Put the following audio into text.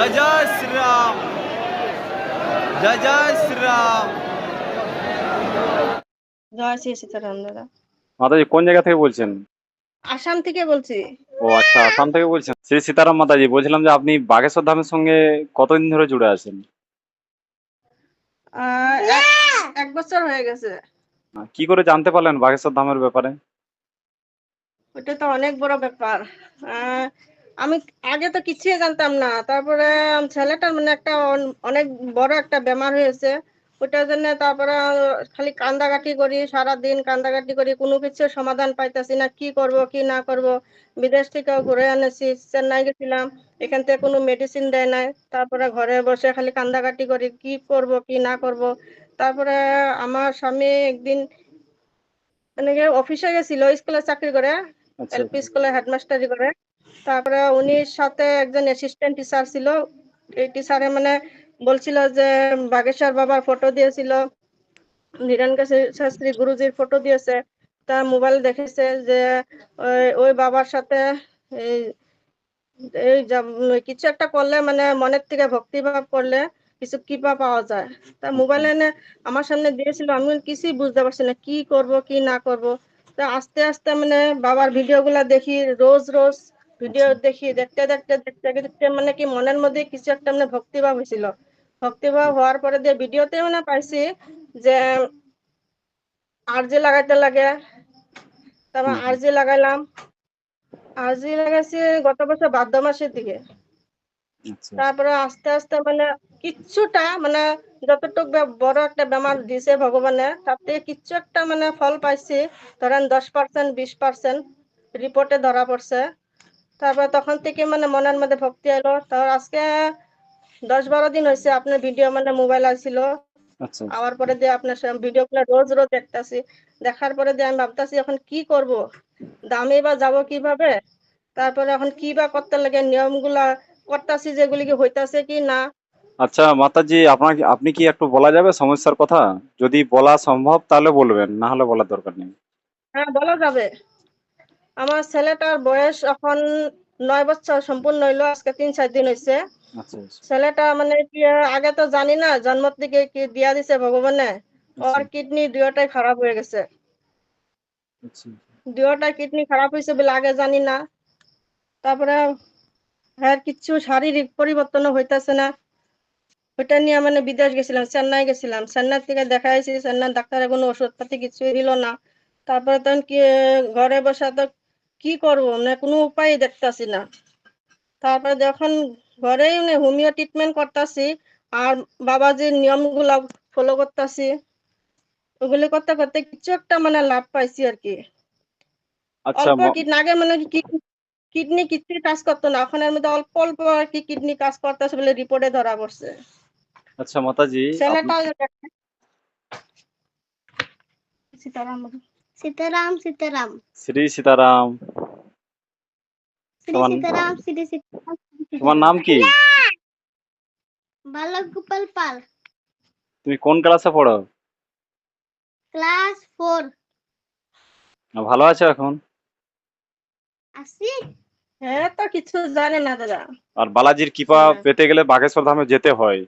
জয় জয় শ্রীরাম জয় জয় শ্রীরাম জয় শ্রী সীতারাম দাদা মাতাজি কোন জায়গা থেকে বলছেন? আসাম থেকে বলছি। ও আচ্ছা আসাম থেকে বলছেন। শ্রী সীতারাম মাতাজি বলছিলাম যে আপনি বাগেশ্বর ধামের সঙ্গে কতদিন ধরে জুড়ে আছেন? এক- এক বছর হয়ে গেছে। কি করে জানতে পারলেন বাগেশ্বর ধামের ব্যাপারে? ওটা তো অনেক বড় ব্যাপার। আমি আগে তো কিছুই জানতাম না। তারপরে ছেলেটার মানে একটা অন- অনেক বড় একটা বেমার হয়েছে। ওটার জন্য তারপরে খালি কান্দাকাটি করি সারাদিন কান্দাকাটি করি কোনো কিছু সমাধান পাইতেছি না কি করব কি না করব। বিদেশ থেকেও ঘুরে এনেছি চেন্নাই গেছিলাম এখান থেকে কোনো মেডিসিন দেয় নাই। তারপরে ঘরে বসে খালি কান্দাকাটি করি কি করব কি না করব। তারপরে আমার স্বামী একদিন মানে অফিসে গেছিল স্কুলে চাকরি করে এলপি স্কুলে হেডমাস্টারি করে। তারপরে উনির সাথে একজন অ্যাসিস্ট্যান্ট টিচার ছিল। এই টিচারে মানে বলছিল যে, বাগেশ্বর বাবার ফটো দিয়েছিল। নিরানকা শাস্ত্রী গুরুজির ফটো দিয়েছে। তার মোবাইল দেখেছে যে, ওই- বাবার সাথে এই কিছু একটা করলে মানে মনের থেকে ভক্তিভাব করলে কিছু কৃপা পাওয়া যায়। তা মোবাইল এনে আমার সামনে দিয়েছিল আমি কিছুই বুঝতে পারছি না, কি করব, কি না করব। তা আস্তে আস্তে মানে বাবার ভিডিও গুলা দেখি, রোজ রোজ ভিডিও দেখি দেখতে দেখতে দেখতে দেখতে মানে কি মনের মধ্যে কিছু একটা মানে ভক্তিভাব হয়েছিল ভক্তিভাব হওয়ার পরে দিয়ে ভিডিওতে মানে পাইছি যে আরজি লাগাইতে লাগে তারপর। আরজি লাগাইলাম আরজি লাগাইছি গত বছর ভাদ্র মাসের দিকে। আচ্ছা। তারপরে আস্তে আস্তে মানে কিচ্ছুটা মানে যতটুক বড় একটা বেমার দিছে ভগবানে তাতে কিচ্ছু একটা মানে ফল পাইছি ধরেন দশ পার্সেন্ট বিশ পার্সেন্ট রিপোর্টে ধরা পড়ছে। তারপরে তখন থেকে মানে মনের মধ্যে ভক্তি এলো তারপর আজকে দশ বারো দিন হয়েছে আপনার ভিডিও মানে মোবাইল আসছিল আওয়ার পরে দিয়ে আপনার ভিডিও গুলো রোজ রোজ দেখতাছি। দেখার পরে দিয়ে আমি ভাবতাছি এখন কি করব? দামে বা যাব কীভাবে? তারপরে এখন কি বা করতে লাগে? নিয়মগুলা করতাছি যেগুলি কি হইতাছে কি না? আচ্ছা মাতাজি আপনাকে আপনি কি একটু বলা যাবে সমস্যার কথা? যদি বলা সম্ভব তাহলে বলবেন না হলে বলার দরকার নেই। হ্যাঁ বলা যাবে। আমার ছেলেটার বয়স এখন নয় বছর সম্পূর্ণ হইল আজকে তিন চার দিন হয়েছে আচ্ছা আচ্ছা। ছেলেটা মানে কি আগে তো জানি না জন্ম থেকে কি দিয়া দিছে ভগবানে ওর কিডনি দুয়োটাই খারাপ হয়ে গেছে। আচ্ছা। দুয়োটা কিডনি খারাপ হয়েছে বলে আগে জানি না। তারপরে হ্যাঁ কিছু শারীরিক পরিবর্তনও হইতাছে না। ওইটা নিয়ে মানে বিদেশ গেছিলাম চেন্নাই গেছিলাম। চেন্নাই থেকে দেখাইছি চেন্নাই ডাক্তারের কোনো ওষুধ পাতি কিছু দিল না। তারপরে তখন কি ঘরে বসে তো কি করব? মানে কোনো উপায় দেখতাছি না। তারপরে যখন ঘরেই মানে হোমিও ট্রিটমেন্ট করতাছি আর বাবাজির নিয়মগুলা ফলো করতাছি ওগুলি করতে করতে কিছু একটা মানে লাভ পাইছি আর কি। আচ্ছা অল্প কিডনি আগে মানে কি কিডনি কিছুই কাজ করতো না এখন এর মধ্যে অল্প অল্প আর কি কিডনি কাজ করতেছে বলে রিপোর্টে ধরা পড়ছে। আচ্ছা মাতাজি ছেলেটা সীতারাম সীতারাম শ্রী সীতারাম সীতারাম শ্রী সীতারাম তোমার নাম কি বালক গোপাল পাল তুমি কোন ক্লাসে পড়ো? ক্লাস ফোর ভালো আছো এখন? আসি হ্যাঁ তো কিছু জানে না দাদা। আর বালাজির কৃপা পেতে গেলে বাগেশ্বর ধামে যেতে হয়।